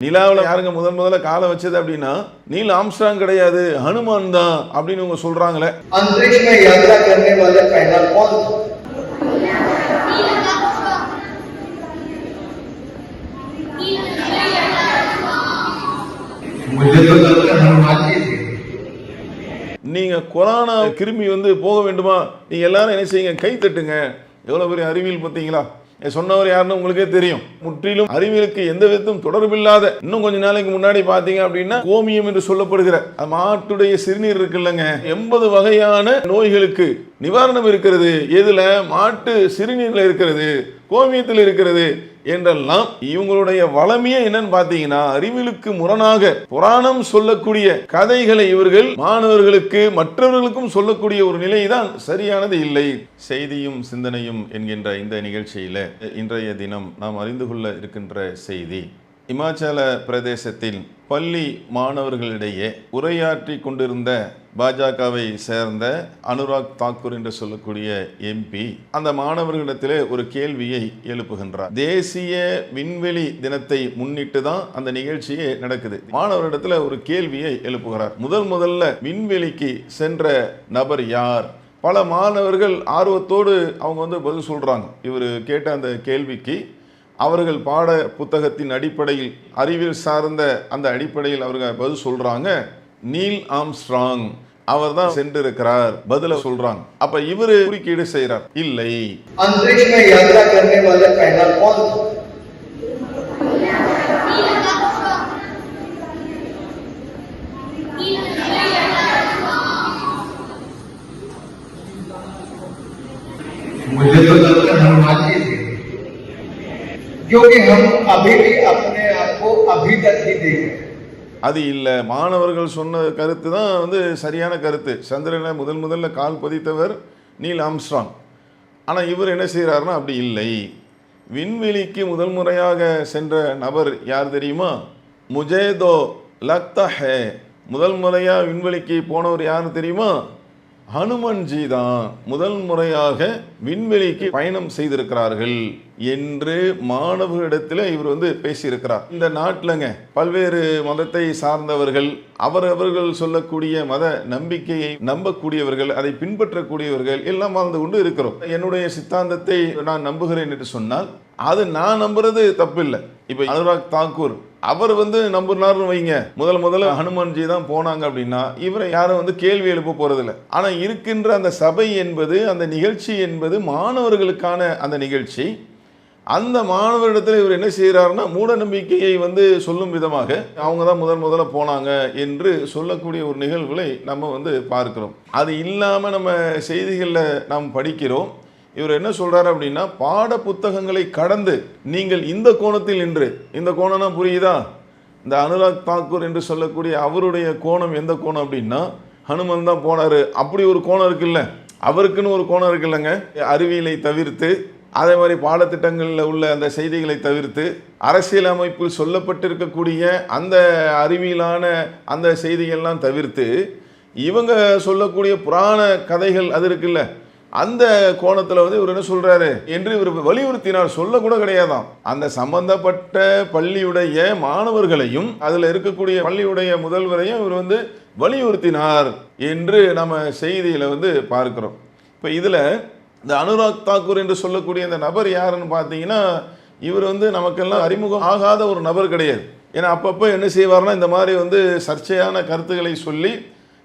நிலாவில் யாருங்க முதன் முதல்ல காலை வச்சது அப்படின்னா நீல் ஆம்ஸ்டாங் கிடையாது ஹனுமான் தான் அப்படின்னு உங்க சொல்றாங்களே. நீங்க கொரோனா கிருமி வந்து போக வேண்டுமா? நீங்க எல்லாரும் என்ன செய்யுங்க? கை தட்டுங்க. எவ்வளவு பெரிய அறிவியல் பார்த்தீங்களா? சொன்னவர் யாருன்னு உங்களுக்கே தெரியும். முற்றிலும் அறிவியலுக்கு எந்த விதத்தும் தொடர்பில்லாத இன்னும் கொஞ்ச நாளைக்கு முன்னாடி பாத்தீங்க அப்படின்னா கோமியம் என்று சொல்லப்படுகிற மாட்டுடைய சிறுநீர் இருக்குல்லங்க. எண்பது வகையான நோய்களுக்கு நிவாரணம் இருக்கிறது எதில்? மாட்டு சிறுநீரில் இருக்கிறது கோமியத்தில் இருக்கிறது என்றெல்லாம் இவங்களுடைய வளமையே என்னன்னு பார்த்தீங்கன்னா அறிவிலுக்கு முரணாக புராணம் சொல்லக்கூடிய கதைகளை இவர்கள் மாணவர்களுக்கு மற்றவர்களுக்கும் சொல்லக்கூடிய ஒரு நிலைதான் சரியானது இல்லை. செய்தியும் சிந்தனையும் என்கின்ற இந்த நிகழ்ச்சியில் இன்றைய தினம் நாம் அறிந்து கொள்ள இருக்கின்ற செய்தி இமாச்சல பிரதேசத்தில் பள்ளி மாணவர்களிடையே உரையாற்றி கொண்டிருந்த பாஜகவை சேர்ந்த அனுராக் தாக்கூர் என்று சொல்லக்கூடிய எம்பி அந்த மாணவர்களிடத்திலே ஒரு கேள்வியை எழுப்புகின்றார். தேசிய விண்வெளி தினத்தை முன்னிட்டு தான் அந்த நிகழ்ச்சியே நடக்குது. மாணவர்களிடத்தில் ஒரு கேள்வியை எழுப்புகிறார். முதல் முதல்ல விண்வெளிக்கு சென்ற நபர் யார்? பல மாணவர்கள் ஆர்வத்தோடு அவங்க வந்து பதில் சொல்கிறாங்க இவர் கேட்ட அந்த கேள்விக்கு அவர்கள் பாட புத்தகத்தின் அடிப்படையில் அறிவியல் சார்ந்த அந்த அடிப்படையில் அவர்கள் பதில் சொல்கிறாங்க நீல் ஆம்ஸ்ட்ராங். அவர் தான் சென்றிருக்கிறார் பதில சொல்றாங்க அப்ப இவரு குறுக்கீடு செய்றார் இல்லை अंतरिक्ष में यात्रा करने वाला पहला कौन था मुझे तो लगता है हनुमान जी थे क्योंकि हम अभी भी अपने आप को अभी तक ही देख रहे हैं அது இல்லை. மாணவர்கள் சொன்ன கருத்து தான் வந்து சரியான கருத்து. சந்திரனை முதல் முதல்ல கால் பதித்தவர் நீல் ஆம்ஸ்ட்ராங். ஆனால் இவர் என்ன செய்கிறாருன்னா அப்படி இல்லை. விண்வெளிக்கு முதல் முறையாக சென்ற நபர் யார் தெரியுமா? முஜேதோ லக்தஹே முதல் முறையாக விண்வெளிக்கு போனவர் யார் தெரியுமா? ஹனுமன்ஜி தான் முதல் முறையாக விண்வெளிக்கு பயணம் செய்திருக்கிறார்கள் என்று மாணவர்களிடத்தில் இவர் வந்து பேசியிருக்கிறார். இந்த நாட்டிலங்க பல்வேறு மதத்தை சார்ந்தவர்கள் அவரவர்கள் சொல்லக்கூடிய மத நம்பிக்கையை நம்பக்கூடியவர்கள் அதை பின்பற்றக்கூடியவர்கள் எல்லாம் வாழ்ந்து கொண்டு இருக்கிறோம். என்னுடைய சித்தாந்தத்தை நான் நம்புகிறேன் என்று சொன்னால் அது நான் நம்புறது தப்பில்லை. இப்போ அனுராக் தாக்கூர் அவர் வந்து நம்புனார்னு வைங்க. முதல் முதல்ல ஹனுமான்ஜி தான் போனாங்க அப்படின்னா இவரை யாரும் வந்து கேள்வி எழுப்ப போறதில்ல. ஆனா இருக்கின்ற அந்த சபை என்பது அந்த நிகழ்ச்சி என்பது மாணவர்களுக்கான அந்த நிகழ்ச்சி. அந்த மாணவரிடத்தில் இவர் என்ன செய்கிறாருன்னா மூட நம்பிக்கையை வந்து சொல்லும் விதமாக அவங்க தான் முதல் முதல்ல போனாங்க என்று சொல்லக்கூடிய ஒரு நிகழ்வுகளை நம்ம வந்து பார்க்கிறோம். அது இல்லாமல் நம்ம செய்திகளில் நாம் படிக்கிறோம். இவர் என்ன சொல்கிறார் அப்படின்னா பாட புத்தகங்களை கடந்து நீங்கள் இந்த கோணத்தில் நின்று இந்த கோணம்னா புரியுதா? இந்த அனுராக் தாக்கூர் என்று சொல்லக்கூடிய அவருடைய கோணம் எந்த கோணம் அப்படின்னா ஹனுமன் தான் போனார். அப்படி ஒரு கோணம் இருக்குல்ல? அவருக்குன்னு ஒரு கோணம் இருக்குல்லங்க. அறிவியலை தவிர்த்து அதே மாதிரி பாடத்திட்டங்களில் உள்ள அந்த செய்திகளை தவிர்த்து அரசியலமைப்பில் சொல்லப்பட்டிருக்கக்கூடிய அந்த அறிவியலான அந்த செய்திகள்லாம் தவிர்த்து இவங்க சொல்லக்கூடிய புராண கதைகள் அது இருக்குல்ல? அந்த கோணத்தில் வந்து இவர் என்ன சொல்கிறாரு என்று இவர் வலியுறுத்தினார். சொல்லக்கூட கிடையாதாம். அந்த சம்பந்தப்பட்ட பள்ளியுடைய மாணவர்களையும் அதில் இருக்கக்கூடிய பள்ளியுடைய முதல்வரையும் இவர் வந்து வலியுறுத்தினார் என்று நம்ம செய்தியில் வந்து பார்க்குறோம். இப்போ இதில் இந்த அனுராக் தாக்கூர் என்று சொல்லக்கூடிய இந்த நபர் யாருன்னு பார்த்தீங்கன்னா இவர் வந்து நமக்கெல்லாம் அறிமுகம் ஆகாத ஒரு நபர் கிடையாது. ஏன்னா அப்பப்போ என்ன செய்வார்னா இந்த மாதிரி வந்து சர்ச்சையான கருத்துக்களை சொல்லி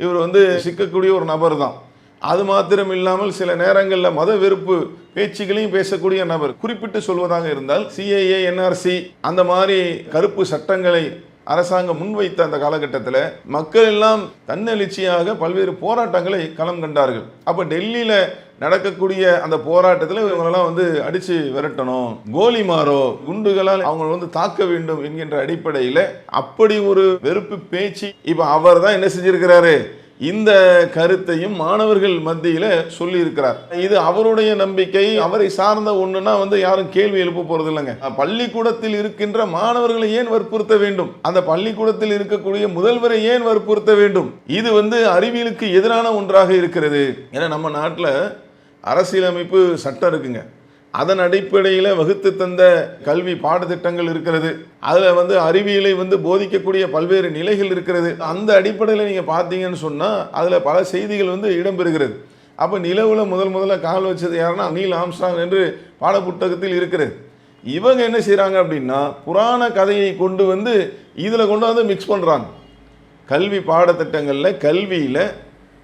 இவர் வந்து சிக்கக்கூடிய ஒரு நபர் தான் அது மாத்திரம் இல்லாமல் சில நேரங்களில் மத வெறுப்பு பேச்சுகளையும் பேசக்கூடிய நபர். குறிப்பிட்டு சொல்வதாக இருந்தால் சிஏஏ என்ஆர்சி அந்த மாதிரி கருப்பு சட்டங்களை அரசாங்கம் முன்வைத்த அந்த காலகட்டத்தில் மக்கள் எல்லாம் தன்னெழுச்சியாக பல்வேறு போராட்டங்களை களம் கண்டார்கள். அப்போ டெல்லியில் நடக்கக்கூடிய அந்த போராட்டத்தில் இவங்களெல்லாம் வந்து அடித்து விரட்டணும். கோலி மாறோ குண்டுகளால் அவங்கள வந்து தாக்க வேண்டும் என்கின்ற அடிப்படையில் அப்படி ஒரு வெறுப்பு பேச்சு இப்போ அவர் தான் என்ன செஞ்சிருக்கிறாரு? இந்த கருத்தையும் மாணவர்கள் மத்தியில் சொல்லியிருக்கிறார். இது அவருடைய நம்பிக்கை அவரை சார்ந்த ஒன்றுனா வந்து யாரும் கேள்வி எழுப்ப போகிறது இல்லைங்க. பள்ளிக்கூடத்தில் இருக்கின்ற மாணவர்களை ஏன் வற்புறுத்த வேண்டும்? அந்த பள்ளிக்கூடத்தில் இருக்கக்கூடிய முதல்வரை ஏன் வற்புறுத்த வேண்டும்? இது வந்து அறிவியலுக்கு எதிரான ஒன்றாக இருக்கிறது. ஏன்னா நம்ம நாட்டில் அரசியலமைப்பு சட்டம் இருக்குங்க. அதன் அடிப்படையில் வகுத்து தந்த கல்வி பாடத்திட்டங்கள் இருக்கிறது. அதில் வந்து அறிவியலை வந்து போதிக்கக்கூடிய பல்வேறு நிலைகள் இருக்கிறது. அந்த அடிப்படையில் நீங்கள் பார்த்தீங்கன்னு சொன்னால் அதில் பல செய்திகள் வந்து இடம்பெறுகிறது. அப்போ நிலவில் முதல் முதல்ல கால் வச்சது யாருன்னா நீல் ஆம்ஸ்டாங் என்று பாடப்புத்தகத்தில் இருக்கிறது. இவங்க என்ன செய்கிறாங்க அப்படின்னா புராண கதையை கொண்டு வந்து இதில் கொண்டு வந்து மிக்ஸ் பண்ணுறாங்க கல்வி பாடத்திட்டங்களில் கல்வியில்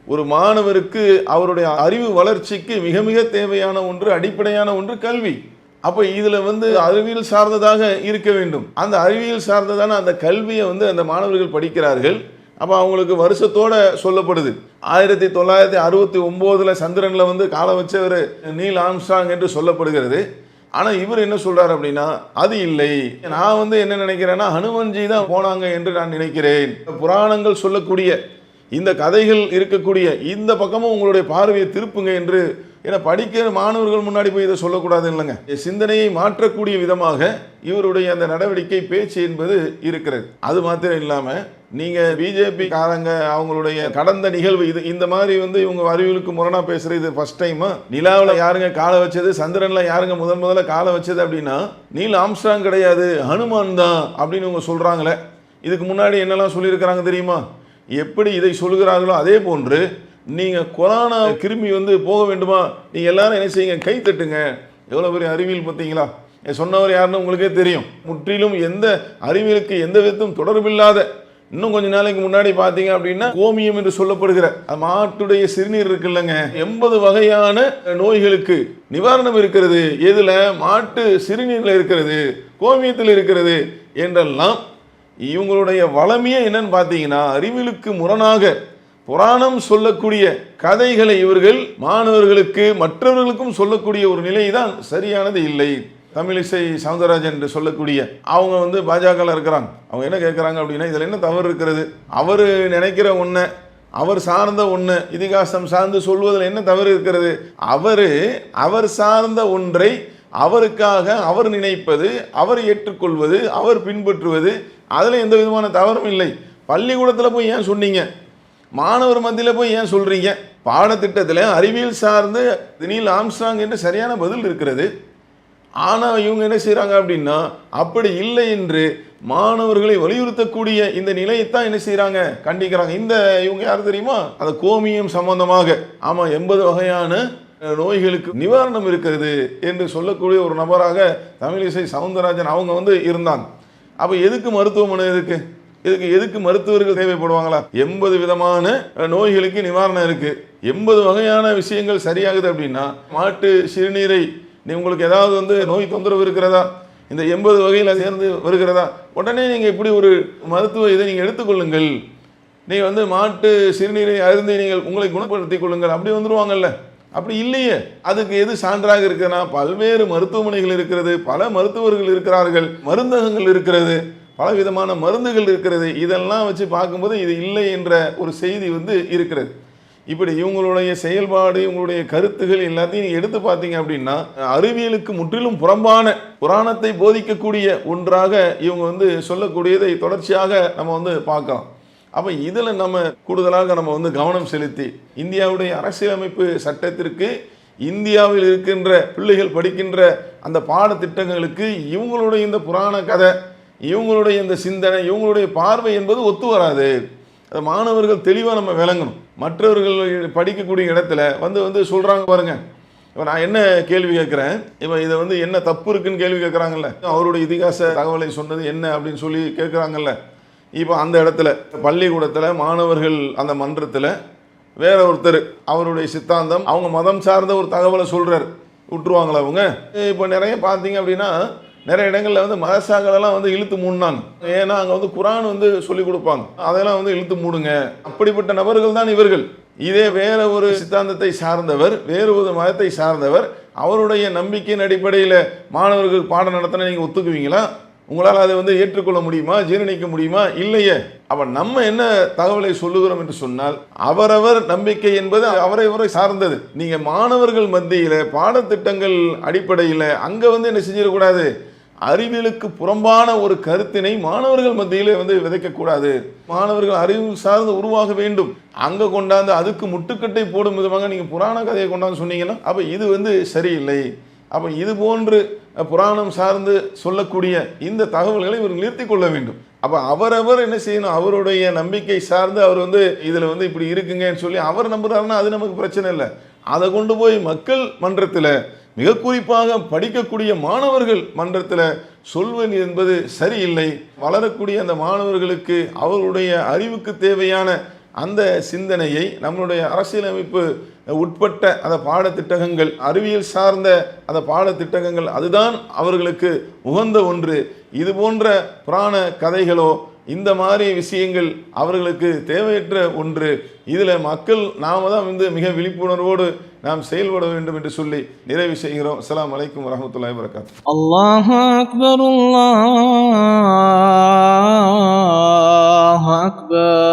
ஒரு மாணவருக்கு அவருடைய அறிவு வளர்ச்சிக்கு மிக மிக தேவையான ஒன்று அடிப்படையான ஒன்று கல்வி. அப்போ இதில் வந்து அறிவியல் சார்ந்ததாக இருக்க வேண்டும். அந்த அறிவியல் சார்ந்ததான அந்த கல்வியை வந்து அந்த மாணவர்கள் படிக்கிறார்கள். அப்போ அவங்களுக்கு வருஷத்தோட சொல்லப்படுது. ஆயிரத்தி தொள்ளாயிரத்தி அறுபத்தி ஒம்போதில் சந்திரனில் வந்து காலம் வச்சவர் நீல் ஆம்ஸ்டாங் என்று சொல்லப்படுகிறது. ஆனால் இவர் என்ன சொல்கிறார் அப்படின்னா அது இல்லை. நான் வந்து என்ன நினைக்கிறேன்னா ஹனுமன்ஜி தான் போனாங்க என்று நான் நினைக்கிறேன். புராணங்கள் சொல்லக்கூடிய இந்த கதைகள் இருக்கக்கூடிய இந்த பக்கமும் உங்களுடைய பார்வையை திருப்புங்க என்று ஏன்னா படிக்கிற மாணவர்கள் முன்னாடி போய் இதை சொல்லக்கூடாது இல்லைங்க. சிந்தனையை மாற்றக்கூடிய விதமாக இவருடைய அந்த நடவடிக்கை பேச்சு என்பது இருக்கிறது. அது மாத்திரம் இல்லாமல் நீங்கள் பிஜேபி காரங்க அவங்களுடைய கடந்த நிகழ்வு இது இந்த மாதிரி வந்து இவங்க அறிவியலுக்கு முரணாக பேசுகிற இது ஃபஸ்ட் டைம் நிலாவில் யாருங்க காலை வச்சது சந்திரனில் யாருங்க முதன் முதல்ல காலை வச்சது அப்படின்னா நீல் ஆம்ஸ்டாங் கிடையாது ஹனுமான் தான் அப்படின்னு இவங்க சொல்கிறாங்களே இதுக்கு முன்னாடி என்னெல்லாம் சொல்லியிருக்கிறாங்க தெரியுமா? எப்படி இதை சொல்கிறார்களோ அதே போன்று நீங்கள் கொரோனா கிருமி வந்து போக வேண்டுமா? நீங்கள் எல்லாரும் என்ன செய்யுங்க? கை தட்டுங்க. எவ்வளோ பெரிய அறிவியல் பார்த்தீங்களா? சொன்னவர் யாருன்னு உங்களுக்கே தெரியும். முற்றிலும் எந்த அறிவியலுக்கு எந்த விதத்தும் தொடர்பில்லாத இன்னும் கொஞ்ச நாளைக்கு முன்னாடி பார்த்தீங்க அப்படின்னா கோமியம் என்று சொல்லப்படுகிற மாட்டுடைய சிறுநீர் இருக்குல்லங்க. எண்பது வகையான நோய்களுக்கு நிவாரணம் இருக்கிறது. எதில்? மாட்டு சிறுநீரில் இருக்கிறது கோமியத்தில் இருக்கிறது என்றெல்லாம் இவங்களுடைய வளமையே என்னன்னு பார்த்தீங்கன்னா அறிவியலுக்கு முரணாக புராணம் சொல்லக்கூடிய கதைகளை இவர்கள் மாணவர்களுக்கு மற்றவர்களுக்கும் சொல்லக்கூடிய ஒரு நிலை தான் சரியானது இல்லை. தமிழிசை சவுந்தரராஜன் என்று சொல்லக்கூடிய அவங்க வந்து பாஜகவில் இருக்கிறாங்க. அவங்க என்ன கேட்குறாங்க அப்படின்னா இதில் என்ன தவறு இருக்கிறது? அவர் நினைக்கிற ஒன்று அவர் சார்ந்த ஒன்று இதிகாசம் சார்ந்து சொல்வதில் என்ன தவறு இருக்கிறது? அவர் அவர் சார்ந்த ஒன்றை அவருக்காக அவர் நினைப்பது அவர் ஏற்றுக்கொள்வது அவர் பின்பற்றுவது அதில் எந்த விதமான தவறும் இல்லை. பள்ளிக்கூடத்தில் போய் ஏன் சொன்னீங்க? மாணவர் மத்தியில் போய் ஏன் சொல்கிறீங்க பாடத்திட்டத்தில் அறிவியல் சார்ந்து நீல் ஆம்ஸ்டாங் என்று சரியான பதில் இருக்கிறது. ஆனால் இவங்க என்ன செய்கிறாங்க அப்படின்னா அப்படி இல்லை என்று மாணவர்களை வலியுறுத்தக்கூடிய இந்த நிலையைத்தான் என்ன செய்கிறாங்க கண்டிக்கிறாங்க. இந்த இவங்க யார் தெரியுமா? அந்த கோமியம் சம்பந்தமாக. ஆமாம் எண்பது வகையான நோய்களுக்கு நிவாரணம் இருக்கிறது என்று சொல்லக்கூடிய ஒரு நபராக தமிழிசை சவுந்தரராஜன் அவங்க வந்து இருந்தாங்க. அப்போ எதுக்கு மருத்துவமனை இருக்கு இதுக்கு எதுக்கு மருத்துவர்கள் தேவைப்படுவாங்களா? எண்பது விதமான நோய்களுக்கு நிவாரணம் இருக்கு. எண்பது வகையான விஷயங்கள் சரியாகுது அப்படின்னா மாட்டு சிறுநீரை நீ உங்களுக்கு ஏதாவது வந்து நோய் தொந்தரவு இருக்கிறதா? இந்த எண்பது வகையில் சேர்ந்து வருகிறதா? உடனே நீங்கள் இப்படி ஒரு மருத்துவ இதை நீங்கள் எடுத்துக்கொள்ளுங்கள். நீங்கள் வந்து மாட்டு சிறுநீரை அருந்தி நீங்கள் உங்களை குணப்படுத்திக் கொள்ளுங்கள். அப்படி வந்துடுவாங்கல்ல அப்படி இல்லையே. அதுக்கு எது சான்றாக இருக்குன்னா பல்வேறு மருத்துவமனைகள் இருக்கிறது பல மருத்துவர்கள் இருக்கிறார்கள் மருந்தகங்கள் இருக்கிறது பல விதமான மருந்துகள் இருக்கிறது. இதெல்லாம் வச்சு பார்க்கும்போது இது இல்லை என்ற ஒரு செய்தி வந்து இருக்கிறது. இப்படி இவங்களுடைய செயல்பாடு இவங்களுடைய கருத்துகள் எல்லாத்தையும் எடுத்து பார்த்தீங்க அப்படின்னா அறிவியலுக்கு முற்றிலும் புறம்பான புராணத்தை போதிக்கக்கூடிய ஒன்றாக இவங்க வந்து சொல்லக்கூடியதை தொடர்ச்சியாக நம்ம வந்து பார்க்கலாம். அப்போ இதில் நம்ம கூடுதலாக நம்ம வந்து கவனம் செலுத்தி இந்தியாவுடைய அரசியலமைப்பு சட்டத்திற்கு இந்தியாவில் இருக்கின்ற பிள்ளைகள் படிக்கின்ற அந்த பாடத்திட்டங்களுக்கு இவங்களுடைய இந்த புராண கதை இவங்களுடைய இந்த சிந்தனை இவங்களுடைய பார்வை என்பது ஒத்து வராது. அது மாணவர்கள் தெளிவாக நம்ம விளங்கணும். மற்றவர்கள் படிக்கக்கூடிய இடத்துல வந்து வந்து சொல்கிறாங்க பாருங்க. இப்போ நான் என்ன கேள்வி கேட்குறேன்? இப்போ இதை வந்து என்ன தப்பு இருக்குன்னு கேள்வி கேட்குறாங்கல்ல? அவருடைய இதிகாச தகவலை சொன்னது என்ன அப்படின்னு சொல்லி கேட்குறாங்கல்ல? இப்போ அந்த இடத்துல பள்ளிக்கூடத்தில் மாணவர்கள் அந்த மன்றத்தில் வேற ஒருத்தர் அவருடைய சித்தாந்தம் அவங்க மதம் சார்ந்த ஒரு தகவலை சொல்கிறார் விட்டுருவாங்களா அவங்க? இப்போ நிறைய பார்த்தீங்க அப்படின்னா நிறைய இடங்களில் வந்து மதசாக்களெல்லாம் வந்து இழுத்து மூடினாங்க. ஏன்னா அங்கே வந்து குரான் வந்து சொல்லி கொடுப்பாங்க. அதெல்லாம் வந்து இழுத்து மூடுங்க. அப்படிப்பட்ட நபர்கள் தான் இவர்கள். இதே வேற ஒரு சித்தாந்தத்தை சார்ந்தவர் வேறு ஒரு மதத்தை சார்ந்தவர் அவருடைய நம்பிக்கையின் அடிப்படையில் மாணவர்கள் பாடம் நடத்தின நீங்கள் ஒத்துக்குவீங்களா? உங்களால் அதை வந்து ஏற்றுக்கொள்ள முடியுமா ஜீரணிக்க முடியுமா? இல்லையே. அப்ப நம்ம என்ன தகவலை சொல்லுகிறோம் என்று சொன்னால் அவரவர் நம்பிக்கை என்பது அவரை அவரை சார்ந்தது. நீங்கள் மாணவர்கள் மத்தியில் பாடத்திட்டங்கள் அடிப்படையில் அங்கே வந்து என்ன செஞ்சிடக்கூடாது? அறிவியலுக்கு புறம்பான ஒரு கருத்தினை மாணவர்கள் மத்தியிலே வந்து விதைக்கக்கூடாது. மாணவர்கள் அறிவு சார்ந்து உருவாக வேண்டும். அங்கே கொண்டாந்து அதுக்கு முட்டுக்கட்டை போடும் விதமாக நீங்கள் புராண கதையை கொண்டாந்து சொன்னீங்கன்னா அப்போ இது வந்து சரியில்லை. அப்போ இது போன்று புராணம் சார்ந்து சொல்லக்கூடிய இந்த தகவல்களை இவர் நிறுத்தி கொள்ள வேண்டும். அப்போ அவரவர் என்ன செய்யணும்? அவருடைய நம்பிக்கை சார்ந்து அவர் வந்து இதில் வந்து இப்படி இருக்குங்கன்னு சொல்லி அவர் நம்புறாருன்னா அது நமக்கு பிரச்சனை இல்லை. அதை கொண்டு போய் மக்கள் மன்றத்தில் மிக குறிப்பாக படிக்கக்கூடிய மாணவர்கள் மன்றத்தில் சொல்வது என்பது சரியில்லை. வளரக்கூடிய அந்த மாணவர்களுக்கு அவருடைய அறிவுக்கு தேவையான அந்த சிந்தனையை நம்மளுடைய அரசியலமைப்பு உட்பட்ட அந்த பாடத்திட்டகங்கள் அறிவியல் சார்ந்த அந்த பாடத்திட்டகங்கள் அதுதான் அவர்களுக்கு உகந்த ஒன்று. இது போன்ற புராண கதைகளோ இந்த மாதிரி விஷயங்கள் அவர்களுக்கு தேவையற்ற ஒன்று. இதில் மக்கள் நாம் தான் வந்து மிக விழிப்புணர்வோடு நாம் செயல்பட வேண்டும் என்று சொல்லி நிறைவு செய்கிறோம். அஸ்லாம் வலைக்கம் வரமத்துல்லாய் வரகாத் அல்லாஹ் அக்பர் அக்பர்